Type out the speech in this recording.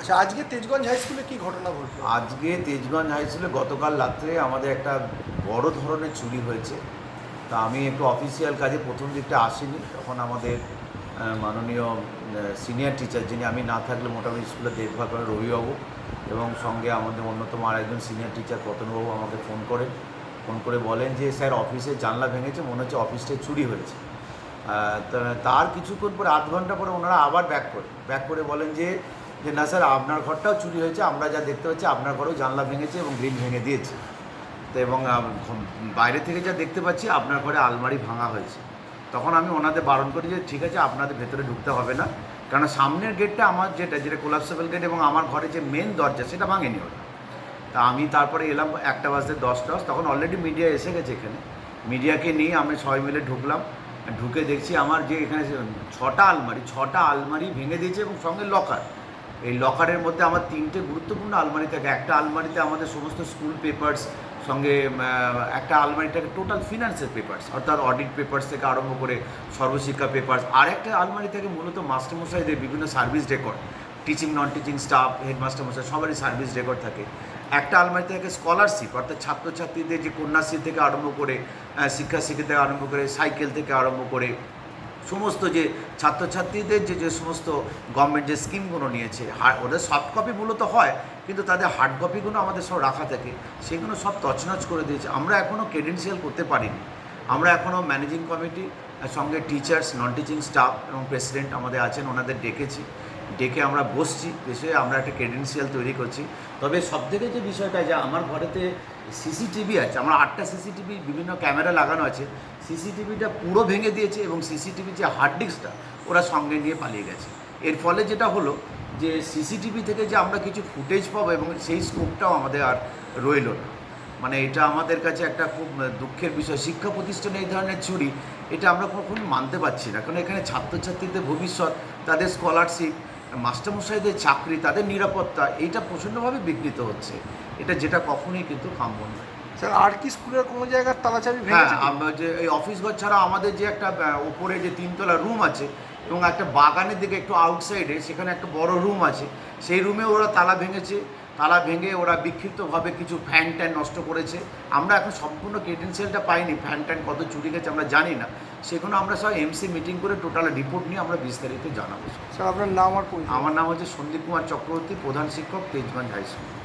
আচ্ছা আজকে তেজগঞ্জ হাই স্কুলে কি ঘটনা ঘটলো? আজকে তেজগঞ্জ হাই স্কুলে গতকাল রাত্রে আমাদের একটা বড় ধরনের চুরি হয়েছে। তা আমি একটু অফিসিয়াল কাজে প্রথম দিকটা আসিনি। তখন আমাদের মাননীয় সিনিয়র টিচার যিনি, আমি না থাকলে মোটামুটি স্কুলে দেখভাল করেন রবিবাবু এবং সঙ্গে আমাদের অন্যতম আর একজন সিনিয়র টিচার পতনবাবু আমাকে ফোন করেন। ফোন করে বলেন যে, স্যার অফিসের জানলা ভেঙেছে, মনে হচ্ছে অফিসটায় চুরি হয়েছে। তার কিছুক্ষণ পরে, আধ ঘণ্টা পরে ওনারা আবার ব্যাক করে। ব্যাক করে বলেন যে যে, না স্যার, আপনার ঘরটাও চুরি হয়েছে, আমরা যা দেখতে পাচ্ছি, আপনার ঘরেও জানলা ভেঙেছে এবং গ্রিল ভেঙে দিয়েছে। তো এবং বাইরে থেকে যা দেখতে পাচ্ছি, আপনার ঘরে আলমারি ভাঙা হয়েছে। তখন আমি ওনাদের বারণ করি যে, ঠিক আছে, আপনাদের ভেতরে ঢুকতে হবে না। কারণ সামনের গেটটা আমার যেটা যেটা কোলাপসেবল গেট এবং আমার ঘরে যে মেন দরজা, সেটা ভাঙেনি ওরা। তা আমি তারপরে এলাম, একটা বাজতে দশটা তখন অলরেডি মিডিয়া এসে গেছে এখানে। মিডিয়াকে নিয়ে আমি সবাই মিলে ঢুকলাম। ঢুকে দেখছি আমার যে এখানে ছটা আলমারি ছটা আলমারি ভেঙে দিয়েছে এবং সঙ্গে লকার এই লকারের মধ্যে আমার তিনটে গুরুত্বপূর্ণ আলমারি থাকে। একটা আলমারিতে আমাদের সমস্ত স্কুল পেপার্স সঙ্গে একটা আলমারিটাকে টোটাল ফিনান্সের পেপার্স অর্থাৎ অডিট পেপার্স থেকে আরম্ভ করে সর্বশিক্ষা পেপার্স আর একটা আলমারি থেকে মূলত মাস্টারমশাইদের বিভিন্ন service record teaching non teaching staff headmaster মশাই, সবারই সার্ভিস রেকর্ড থাকে। একটা আলমারিতে থাকে স্কলারশিপ অর্থাৎ ছাত্রছাত্রীদের যে কন্যাশ্রী থেকে আরম্ভ করে শিক্ষাশ্রী থেকে আরম্ভ করে সাইকেল থেকে আরম্ভ করে সমস্ত যে ছাত্রছাত্রীদের যে যে সমস্ত গভর্নমেন্ট যে স্কিমগুলো নিয়েছে ওদের সফট কপি মূলত হয়, কিন্তু তাদের হার্ড কপিগুলো আমাদের সব রাখা থাকে। সেগুলো সব তছনছ করে দিয়েছে। আমরা এখনও ক্রেডেন্সিয়াল করতে পারিনি। আমরা এখনও ম্যানেজিং কমিটি সঙ্গে টিচার্স নন টিচিং স্টাফ এবং প্রেসিডেন্ট আমাদের আছেন, ওনাদের ডেকেছি। ডেকে আমরা বসছি বসে আমরা একটা ক্রেডেন্সিয়াল তৈরি করছি। তবে সবথেকে যে বিষয়টা যে, আমার ঘরেতে সিসিটিভি আছে, আমার আটটা সিসিটিভি, বিভিন্ন ক্যামেরা লাগানো আছে, সিসিটিভিটা পুরো ভেঙে দিয়েছে এবং সিসিটিভি যে হার্ড ডিস্কটা ওরা সঙ্গে নিয়ে পালিয়ে গেছে। এর ফলে যেটা হলো যে সিসিটিভি থেকে যে আমরা কিছু ফুটেজ পাবো এবং সেই স্কোপটাও আমাদের আর রইল না। মানে এটা আমাদের কাছে একটা খুব দুঃখের বিষয়। শিক্ষা প্রতিষ্ঠানে এই ধরনের চুরি এটা আমরা কখনো মানতে পারছি না। কারণ এখানে ছাত্রছাত্রীদের ভবিষ্যৎ, তাদের স্কলারশিপ মাস্টারমশাইদের চাকরি, তাদের নিরাপত্তা, এইটা প্রচণ্ডভাবে বিঘ্নিত হচ্ছে। এটা যেটা কখনোই কিন্তু কাম্য নয় স্যার আর কি স্কুলের কোনো জায়গার তালাচাবি হ্যাঁ যে এই অফিস ঘর ছাড়া আমাদের যে একটা ওপরে যে তিনতলা রুম আছে এবং একটা বাগানের দিকে একটু আউটসাইডে সেখানে একটা বড় রুম আছে সেই রুমে ওরা তালা ভেঙেছে। তালা ভেঙে ওরা বিক্ষিপ্তভাবে কিছু ফ্যান ট্যান নষ্ট করেছে। আমরা এখন সম্পূর্ণ ক্রেডেন্সিয়ালটা পাইনি ফ্যান ট্যান কত চুরি গেছে আমরা জানি না। সেগুলো আমরা সব এমসি মিটিং করে টোটাল রিপোর্ট নিয়ে আমরা বিস্তারিত জানাব। স্যার আপনার নাম আর আমার নাম হচ্ছে সন্দীপ কুমার চক্রবর্তী প্রধান শিক্ষক তেজগঞ্জ হাই স্কুল